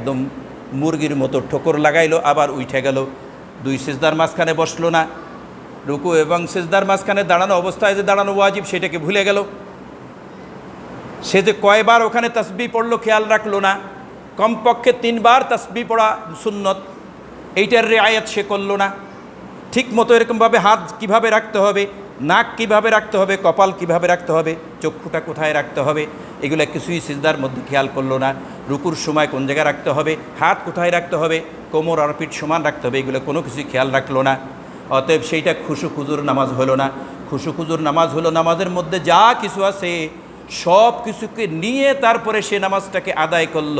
একদম মুরগির মতো ঠোকর লাগাইলো, আবার উঠে গেল। দুই সেজদার মাঝখানে বসল না। রুকু এবং সেজদার মাঝখানে দাঁড়ানো অবস্থায় যে দাঁড়ানো ওয়াজিব সেটাকে ভুলে গেল। সে যে কয়বার ওখানে তসবি পড়ল খেয়াল রাখল না। কমপক্ষে তিনবার তসবি পড়া সুন্নত। এইটার রেআয়াত সে করল না। ঠিক মতো এরকমভাবে হাত কীভাবে রাখতে হবে, নাক কীভাবে রাখতে হবে, কপাল কীভাবে রাখতে হবে, চক্ষুটা কোথায় রাখতে হবে, এগুলো কিছুই সিজদার মধ্যে খেয়াল করল না। রুকুর সময় কোন জায়গায় রাখতে হবে, হাত কোথায় রাখতে হবে, কোমর আর পিঠ সমান রাখতে হবে, এগুলো কোনো কিছু খেয়াল রাখল না। অতএব সেইটা খুশু খুজুর নামাজ হলো না। খুশু খুজুর নামাজ হলো নামাজের মধ্যে যা কিছু আছে, সব কিছুকে নিয়ে তারপরে সে নামাজটাকে আদায় করল।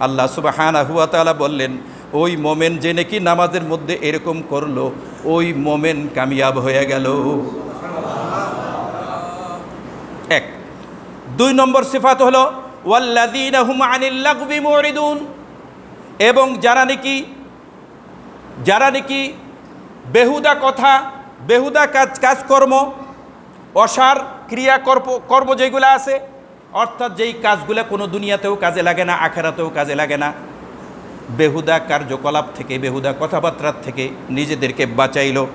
আল্লাহ সুবাহানা হুয়া তালা বললেন, ওই মোমেন যে নাকি নামাজের মধ্যে এরকম করল, ওই মোমেন কামিয়াব হয়ে গেল। এক। দুই নম্বর সিফাত হলো মুরিদুন। এবং যারা নাকি যারা নাকি বেহুদা কথা, বেহুদা কাজ, কাজকর্ম, অসার ক্রিয়া কর্ম কর্ম যেগুলো আছে, অর্থাৎ যেই কাজগুলো কোনো দুনিয়াতেও কাজে লাগে না, আখেরাতেও কাজে লাগে না, বেহুদা কার্যকলাপ থেকে, বেহুদা কথাবার্তার থেকে নিজেদেরকে বাঁচাইল।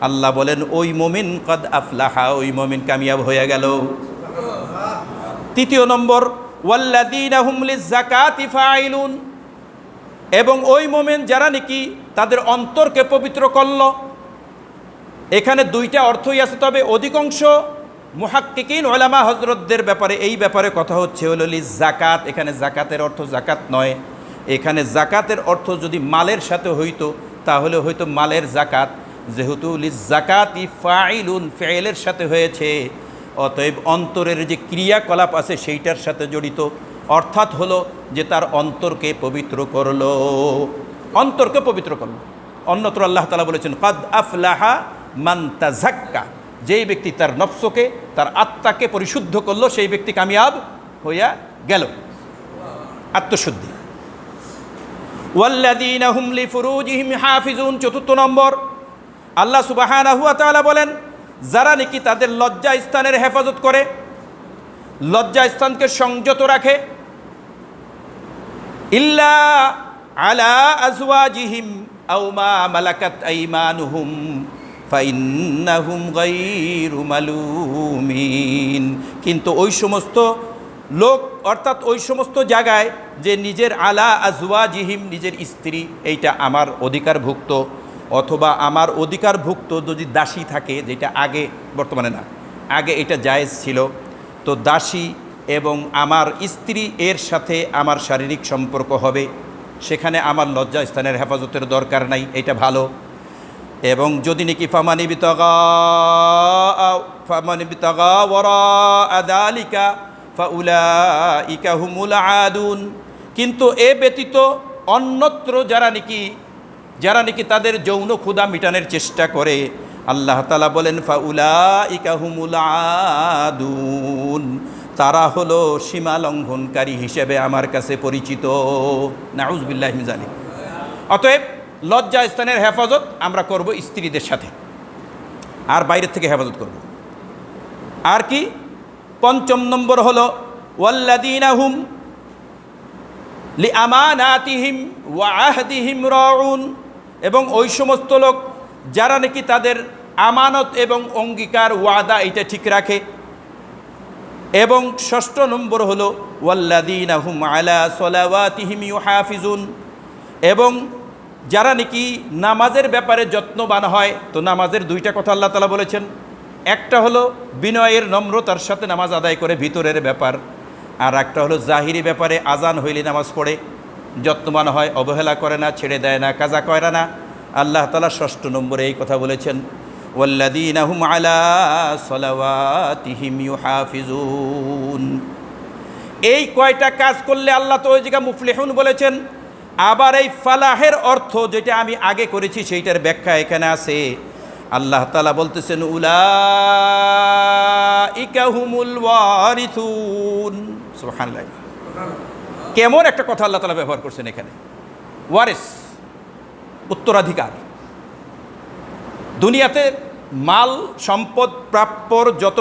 আল্লাহ বলেন, ওই মমিন কদ আফলাহা ওই মমিন কামিয়াব হয়ে গেল। তৃতীয় নম্বর এবং ওই মোমেন যারা নাকি তাদের অন্তরকে পবিত্র করল। এখানে দুইটা অর্থই আছে, তবে অধিকাংশ মুহাক্কিকিন ওলামা হজরতদের ব্যাপারে, এই ব্যাপারে কথা হচ্ছে হলো জাকাত এখানে জাকাতের অর্থ জাকাত নয়। এখানে জাকাতের অর্থ যদি মালের সাথে হইতো, তাহলে হয়তো মালের জাকাত যেহেতু লি জাকাত ই ফাইলুন ফেলের সাথে হয়েছে। অতএব অন্তরের যে ক্রিয়াকলাপ আছে সেইটার সাথে জড়িত। অর্থাৎ হলো যে তার অন্তরকে পবিত্র করল। অন্তরকে পবিত্র করল। অন্যত্র আল্লাহ তালা বলেছেন, কদ আফলাহা মান্তা ঝাক্কা যেই ব্যক্তি তার নফসকে, তার আত্মাকে পরিশুদ্ধ করল, সেই ব্যক্তি কামিয়াব হইয়া গেল। আত্মশুদ্ধি। ওয়াল্লাদিন হুমলি ফুরুজিহিম হাফিজুন। চতুর্থ নম্বর। আল্লাহ সুবাহানাহু তাআলা বলেন যারা নাকি তাদের লজ্জা স্থানের হেফাজত করে, লজ্জা স্থানকে সংযত রাখে, ইল্লা আলা আজওয়াজিহিম আও মালাকাত আইমানুহুম, ফাইন্নাহুম গায়রু মালুমিন। কিন্তু ওই সমস্ত লোক, অর্থাৎ ওই সমস্ত জায়গায় যে নিজের আলা আজওয়াজিহিম, নিজের স্ত্রী, এইটা আমার অধিকারভুক্ত। অথবা আমার অধিকারভুক্ত যদি দাসী থাকে, যেটা আগে বর্তমানে না, আগে এটা জায়েজ ছিল, তো দাসী এবং আমার স্ত্রী এর সাথে আমার শারীরিক সম্পর্ক হবে, সেখানে আমার লজ্জা স্থানের হেফাজতের দরকার নাই, এটা ভালো। এবং যদি নাকি ফামানি বিতগা আদুন। কিন্তু এ ব্যতীত অন্যত্র যারা নাকি যারা নাকি তাদের যৌন ক্ষুদা মিটানোর চেষ্টা করে, আল্লাহ তালা বলেন ফাউলা ইকা হুমুল আদুন। তারা হলো সীমা লঙ্ঘনকারী হিসেবে আমার কাছে পরিচিত। নাউজবিল্লাহ জানি অতএব লজ্জা স্থানের হেফাজত আমরা করব স্ত্রীদের সাথে। আর বাইরের থেকে হেফাজত করব। আর কি? পঞ্চম নম্বর হলো ওয়াল্লাদিনাহুম লি আমানাতিহিম ওয়া আহদিহিম রাউন। এবং ওই সমস্ত লোক যারা নাকি তাদের আমানত এবং অঙ্গীকার, ওয়াদা এটা ঠিক রাখে। এবং ষষ্ঠ নম্বর হলো ওয়াল্লাদিনাহুম আলা সলাওয়াতিহিম ইউহাফিজুন। এবং যারা নাকি নামাজের ব্যাপারে যত্নবান হয়, তো নামাজের দুইটা কথা আল্লাহ তালা বলেছেন। একটা হলো, বিনয়ের নম্রতার সাথে নামাজ আদায় করে ভিতরের ব্যাপার। আর একটা হলো, জাহিরি ব্যাপারে আজান হইলে নামাজ পড়ে। যত্নবান হয়, অবহেলা করে না, ছেড়ে দেয় না, কাজা করে না। আল্লাহ তালা ষষ্ঠ নম্বরে এই কথা বলেছেন আলা এই কয়টা কাজ করলে আল্লাহ তো ওই জায়গা মুফলিহুন বলেছেন, আবার এই ফালাহের অর্থ যেটা আমি আগে করেছি সেইটার ব্যাখ্যা এখানে আছে। আল্লাহ তালা বলতেছেন উলা ইকাহুমুল ওয়ারিথুন সুবহানাল্লাহ। কেমন একটা কথা আল্লাহ তালা ব্যবহার করছেন এখানে? ওয়ারেস, উত্তরাধিকার। দুনিয়াতে মাল, সম্পদ, প্রাপ্যর যত